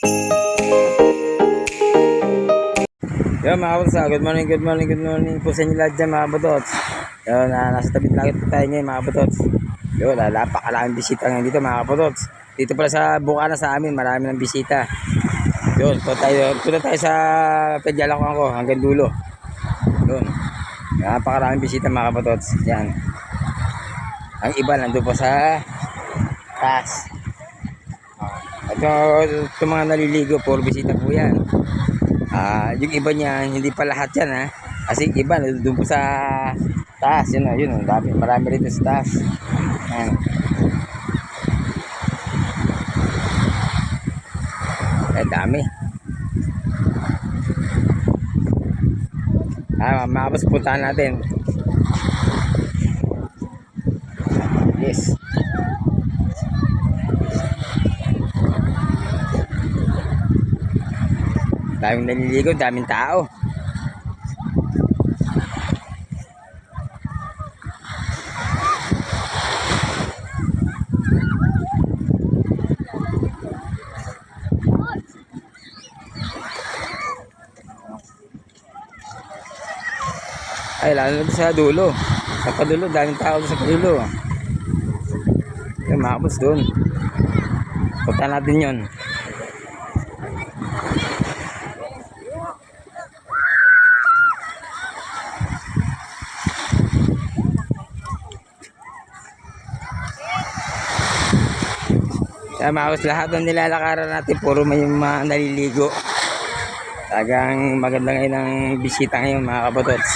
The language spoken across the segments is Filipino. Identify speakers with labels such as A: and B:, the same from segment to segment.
A: Yo mga kabutots, good morning, good morning, good morning po sa inyo lahat dyan mga kabutots. Yo, na, nasa tabi langit po tayo ngayon mga kabutots. Yo, napakalaking bisita ngayon dito mga kabutots. Dito pala sa Bukana sa amin, marami ng bisita. Yun, punta tayo, punta tayo sa Pedyalakuan ko hanggang dulo. Yun, napakaraming bisita mga kabutots. Yan. Ang iba nandun po sa taas. Ito, ito mga naliligo, puro bisita po yan. Ah, yung iba niya, hindi pa lahat yan ha. Kasi iba, doon po sa taas. Yun o, yun o. Dami, marami rito sa taas. Ayan. Eh, dami. Ah, makapos puntahan natin. Yes. Daming naliligo, daming tao. Ay, lalo na sa dulo. Sa padulo, daming tao sa padulo. Ay, makapos doon. Punta natin yon. Kaya maos lahat ng nilalakaran natin, puro may mga naliligo. Tagang maganda ngayon ang bisita ngayon mga kabatots.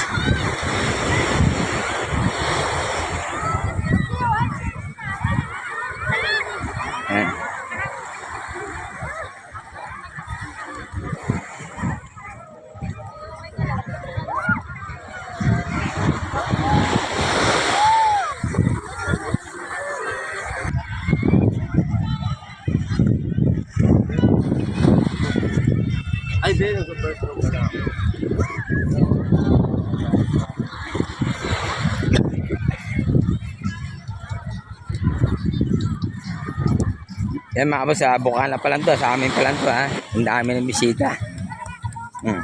B: Ay, din, sa first row ka na.
A: Yan mga sa Bukana pa lang to, sa amin pa lang to ha. Ang dami ng bisita. Hmm.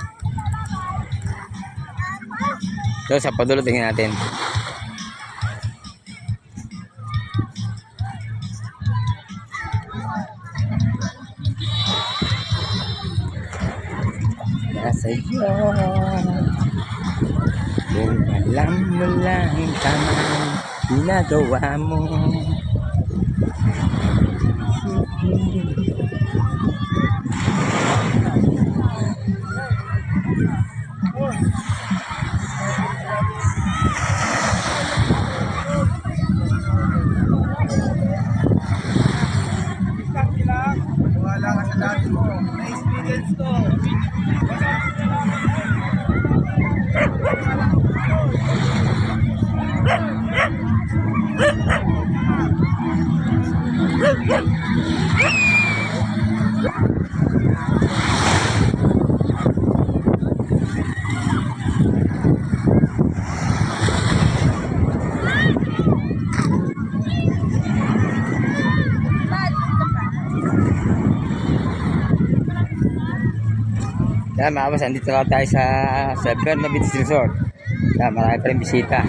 A: So sa padulo tingnan natin. Iyo Kung alam mo lang tama ginagawa mo Yan mga boss, andito na tayo sa, sa Berna Beach Resort. Yan, marami pa rin bisita.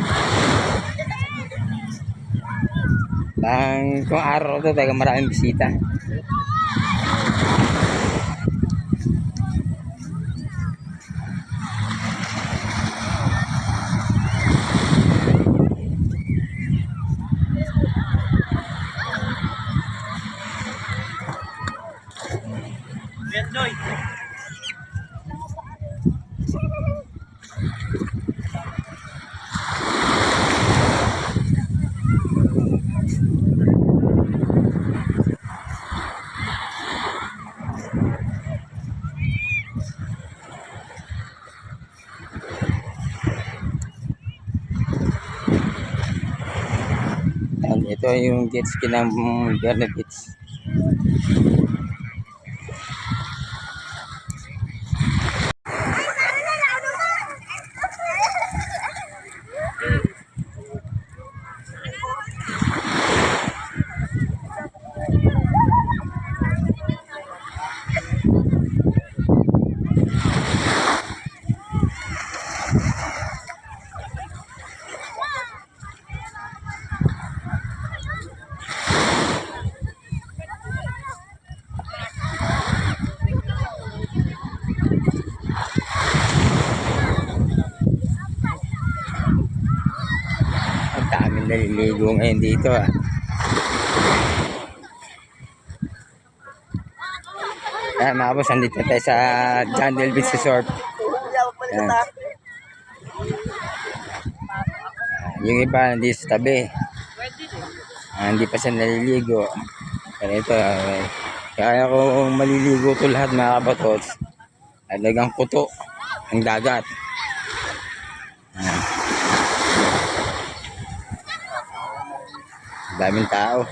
A: Ang kung araw to, talaga maraming bisita.
B: Yan, Noy.
A: Yan, ito yung jet ski ng Berna Beach. Naliligo ngayon dito ah. Ayan mga boss, andito tayo sa John Del Beach Resort. Ayan. Yung iba nandito sa tabi. Ah, hindi pa siya naliligo. Pero ito, kaya kung maliligo to lahat mga kabatots, talagang puto ang dagat. Daming tao.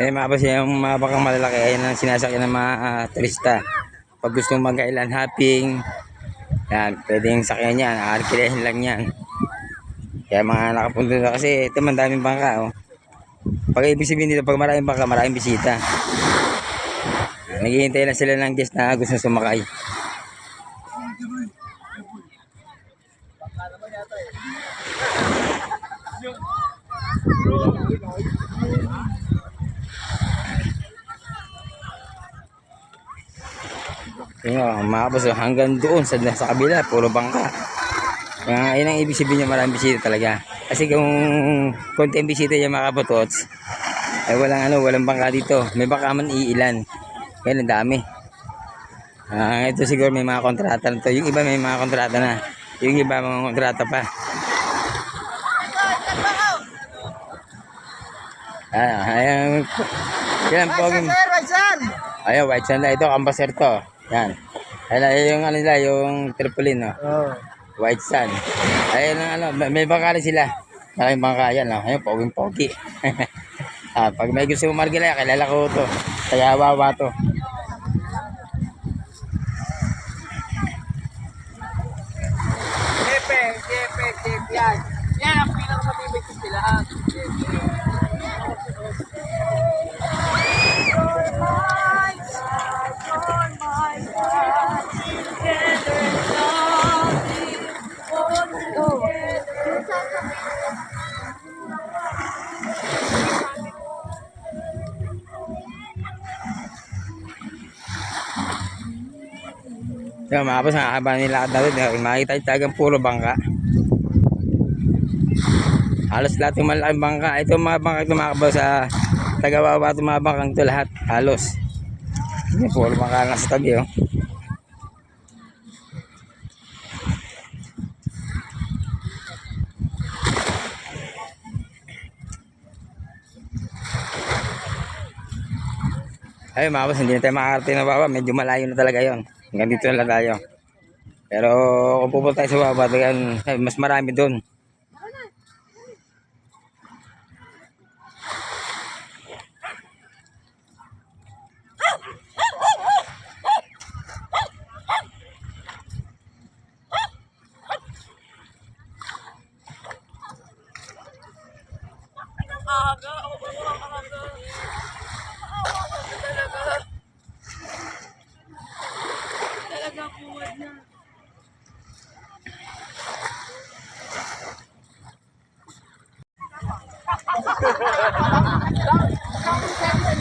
A: Eh mga boss, yung mga bakang malalaki ay ang sinasakyan ng mga ah, turista. Pag gusto mong mag-island hopping, yan, pwedeng sakyan yan, aarkilehin lang yan. Kaya mga nakapunta na kasi ito man daming bangka oh. Pag ibig sabihin dito, pag maraming bangka, maraming bisita. Naghihintay lang sila ng guest na gusto sumakay. Yun o, oh, hanggang doon sa, sa kabila, puro bangka. Kaya yun ang ibig sabihin niya maraming bisita talaga. Kasi kung konti ang bisita niya mga kapotots, ay walang ano, walang bangka dito. May bangka man iilan. Kaya ang dami. Ah, ito siguro may mga kontrata na to. Yung iba may mga kontrata na. Yung iba mga kontrata pa. Ah, ayan. Yan po. Ayun, white sand na. Ito, ambassador to. Yan. Ayun, yung ano nila, yung tripolin, no?
B: Oh.
A: White sand. Ayun ang ano, may, may bangka rin sila. Maraming bangka yan, no? Ayun, poging pogi. ah, pag may gusto mo margila, kilala ko to. Kaya wawa to. Yung mga boss, ang haba nila natin. eh, Makikita yung talagang puro bangka. Halos lahat yung malaking bangka. Ito mga bangka ito sa tagawawa itong mga bangkang ito lahat. Halos. Yung puro bangka lang sa tabi, oh. Ay, mga boss, hindi na tayo makakarating na baba. Medyo malayo na talaga yon. Hanggang dito na lang tayo. Pero kung pupunta tayo sa baba, ay, mas marami doon.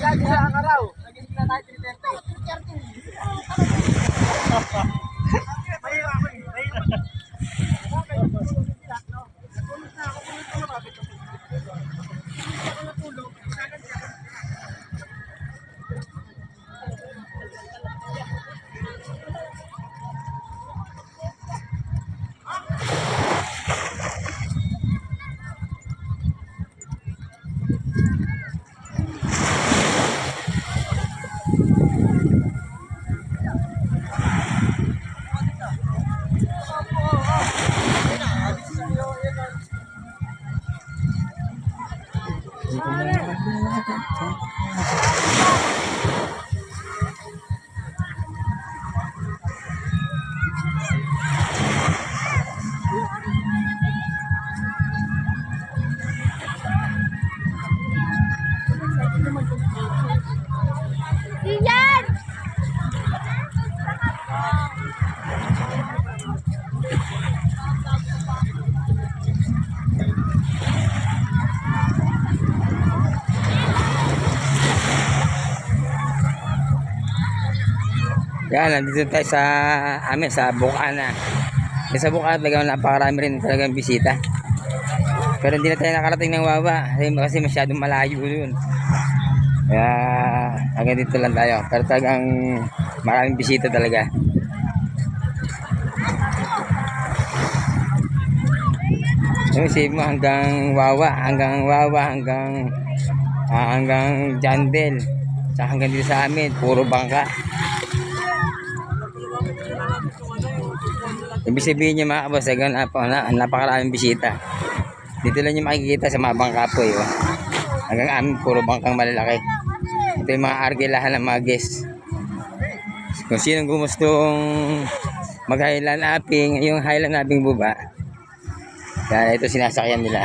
A: Lagi sa araw. Nagiging na tayo 3.30. Yan! Yan, nandito tayo sa amin, sa Bukana. Yung sa Bukana, talagang napakarami rin talagang bisita. Pero hindi na tayo nakarating ng Wawa kasi, kasi masyadong malayo yun. Kaya hanggang dito lang tayo. Pero talagang maraming bisita talaga. Yung save mo hanggang Wawa, hanggang Wawa, hanggang ah, hanggang Jandel. Sa hanggang dito sa amin, puro bangka. Ibig sabihin niya mga kabas, hanggang nap- na, napakaraming bisita. Dito lang yung makikita sa mga bangka po yun. Hanggang amin, puro bangkang malalaki. Ito yung mga argilahan ng mga guests. Kung sinong gustong mag-highland upping, yung highland upping buba, kaya ito sinasakyan nila.